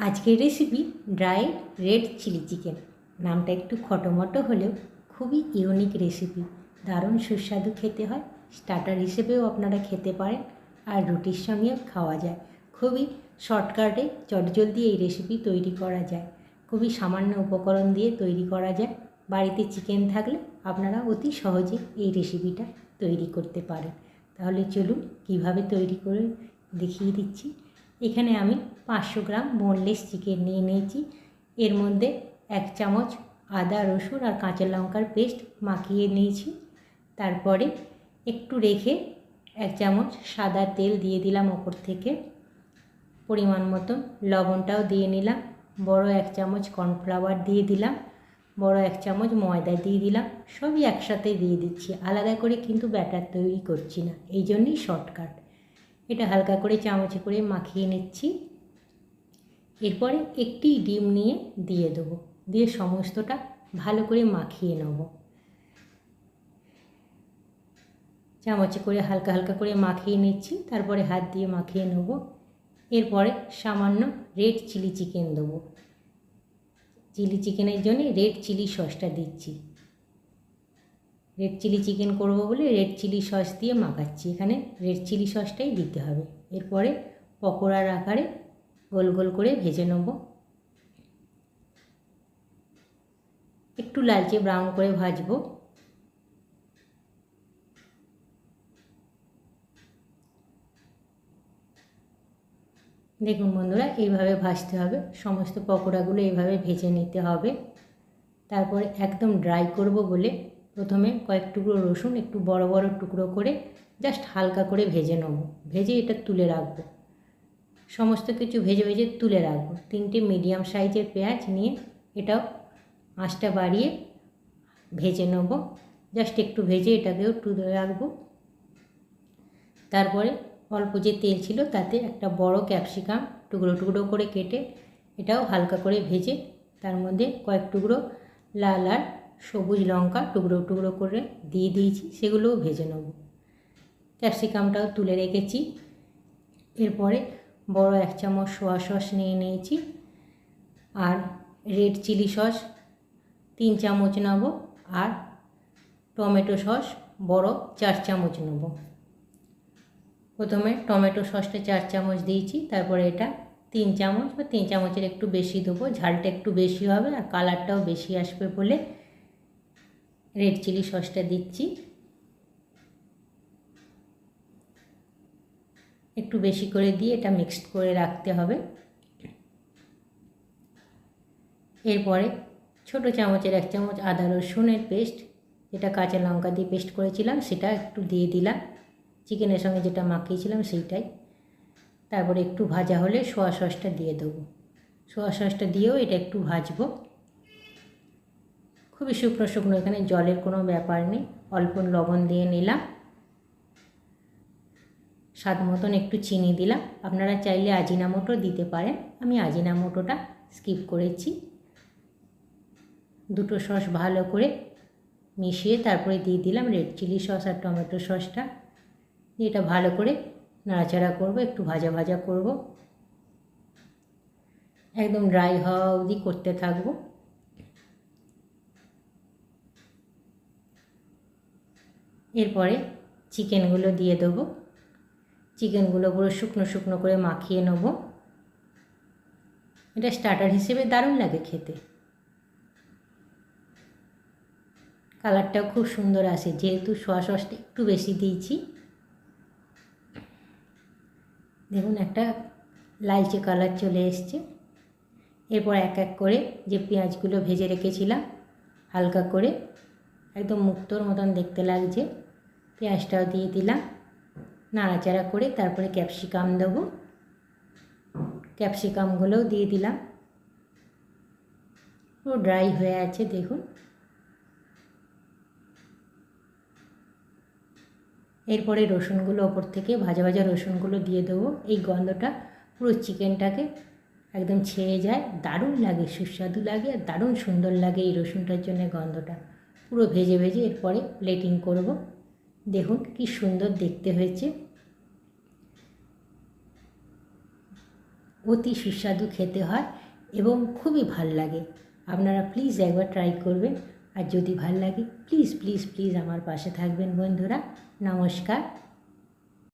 আজকের recipe dry red chilli chicken নামটা একটু খটোমটো হলেও খুবই ইউনিক রেসিপি দারুণ সুস্বাদু খেতে হয়। স্টার্টার হিসেবেও আপনারা খেতে পারেন। আর রুটির সঙ্গেও খাওয়া যায়। খুবই শর্টকাটে চটজলদি এই রেসিপি তৈরি করা যায়। খুবই সামান্য উপকরণ দিয়ে তৈরি করা যায়। বাড়িতে চিকেন থাকলে আপনারা অতি সহজে এই রেসিপিটা তৈরি করতে পারেন। তাহলে চলুন কীভাবে তৈরি করে দেখিয়ে দিচ্ছি। এখানে আমি পাঁচশো গ্রাম বোনলেস চিকেন নিয়ে নিয়েছি। এর মধ্যে এক চামচ আদা, রসুন আর কাঁচা লঙ্কার পেস্ট মাখিয়ে নিয়েছি। তারপরে একটু রেখে এক চামচ সাদা তেল দিয়ে দিলাম ওপর থেকে। পরিমাণ মতন লবণটাও দিয়ে নিলাম। বড় এক চামচ কর্নফ্লাওয়ার দিয়ে দিলাম। বড় এক চামচ ময়দা দিয়ে দিলাম। সবই একসাথে দিয়ে দিচ্ছি। আলাদা করে কিন্তু ব্যাটার তৈরি করছি না। এই জন্যই শর্টকাট এটা হালকা করে চামচে করে মাখিয়ে নিচ্ছি। এরপরে একটি ডিম নিয়ে দিয়ে দেবো। দিয়ে সমস্তটা ভালো করে মাখিয়ে নেব। চামচে করে হালকা হালকা করে মাখিয়ে নিচ্ছি, তারপরে হাত দিয়ে মাখিয়ে নেব। এরপরে সামান্য রেড চিলি চিকেন দেবো। চিলি চিকেনের জন্য রেড চিলি সসটা দিচ্ছি। রেড চিলি চিকেন করব বলে রেড চিলি সস দিয়ে মাখাচ্ছি। এখানে রেড চিলি সসটাই দিতে হবে। এরপরে পকোড়ার আকারে গোল গোল করে ভেজে নেব। একটু লালচে ব্রাউন করে ভাজবো। দেখুন বন্ধুরা, এইভাবে ভাজতে হবে। সমস্ত পকোড়াগুলো এইভাবে ভেজে নিতে হবে। তারপরে একদম ড্রাই করব বলে প্রথমে কয়েক টুকরো রসুন একটু বড় বড় টুকরো করে জাস্ট হালকা করে ভেজে নেব। ভেজে এটা তুলে রাখব। সমস্ত কিছু ভেজে ভেজে তুলে রাখব। তিনটে মিডিয়াম সাইজের পেঁয়াজ নিয়ে এটাও আঁচটা বাড়িয়ে ভেজে নেব। জাস্ট একটু ভেজে এটাকেও তুলে রাখব। তারপরে অল্প যে তেল ছিল তাতে একটা বড় ক্যাপসিকাম টুকরো টুকরো করে কেটে এটাও হালকা করে ভেজে তার মধ্যে কয়েক টুকরো লাল আর সবুজ লঙ্কা টুকরো টুকরো করে দিয়ে দিয়েছি, সেগুলোও ভেজে নেব। ক্যাপসিকামটাও তুলে রেখেছি। এরপরে বড় এক চামচ সোয়া সস নিয়ে নিয়েছি আর রেড চিলি সস তিন চামচ নেব আর টমেটো সস বড় চার চামচ নেব। প্রথমে টমেটো সসটা চার চামচ দিয়েছি, তারপরে এটা তিন চামচ বা তিন চামচের একটু বেশি দেবো, ঝালটা একটু বেশি হবে আর কালারটাও বেশি আসবে বলে রেড চিলি সসটা দিচ্ছি। একটু বেশি করে দিয়ে এটা মিক্সড করে রাখতে হবে। এরপরে ছোট চামচের এক চামচ আদা রসুনের পেস্ট, যেটা কাঁচা লঙ্কা দিয়ে পেস্ট করেছিলাম, সেটা একটু দিয়ে দিলাম। চিকেনের সঙ্গে যেটা মাখিয়েছিলাম, সেইটাই। তারপরে একটু ভাজা হলে সোয়া সসটা দিয়ে দেবো। সোয়া সসটা দিয়েও এটা একটু ভাজবো। খুবই শুকনো শুকনো এখানে জলের কোনো ব্যাপার নেই। অল্প লবণ দিয়ে নিলাম। স্বাদ মতন একটু চিনি দিলাম। আপনারা চাইলে আজিনামোটো দিতে পারেন। আমি আজিনামোটোটা স্কিপ করেছি। দুটো সস ভালো করে মিশিয়ে তারপরে দিয়ে দিলাম রেড চিলি সস আর টমেটো সসটা। এটা ভালো করে নাড়াচাড়া করব, একটু ভাজা ভাজা করব। একদম ড্রাই হওয়া অবধি করতে থাকব। এরপরে চিকেনগুলো দিয়ে দেবো। চিকেনগুলো পুরো শুকনো শুকনো করে মাখিয়ে নেব। এটা স্টার্টার হিসেবে দারুণ লাগে খেতে। কালারটাও খুব সুন্দর আসে, যেহেতু সোয়া সসটা একটু বেশি দিয়েছি। দেখুন একটা লালচে কালার চলে এসছে। এরপর এক এক করে যে পেঁয়াজগুলো ভেজে রেখেছিলাম, হালকা করে একদম মুক্তোর মতন দেখতে লাগছে। পেঁয়াজটাও দিয়ে দিলাম। নাড়াচাড়া করে তারপরে ক্যাপসিকাম দেবো। ক্যাপসিকামগুলোও দিয়ে দিলাম। পুরো ড্রাই হয়ে আছে, দেখুন। এরপরে রসুনগুলো ওপর থেকে, ভাজা ভাজা রসুনগুলো দিয়ে দেবো। এই গন্ধটা পুরো চিকেনটাকে একদম ছেয়ে যায়। দারুণ লাগে, সুস্বাদু লাগে আর দারুণ সুন্দর লাগে এই রসুনটার জন্য গন্ধটা। পুরো ভেজে ভেজে এরপরে প্লেটিং করব। দেখুন কি সুন্দর দেখতে হয়েছে। অতি সুস্বাদু খেতে হয় এবং খুবই ভালো লাগে। আপনারা প্লিজ একবার ট্রাই করবেন। আর যদি ভালো লাগে প্লিজ প্লিজ প্লিজ আমার পাশে থাকবেন বন্ধুরা। নমস্কার।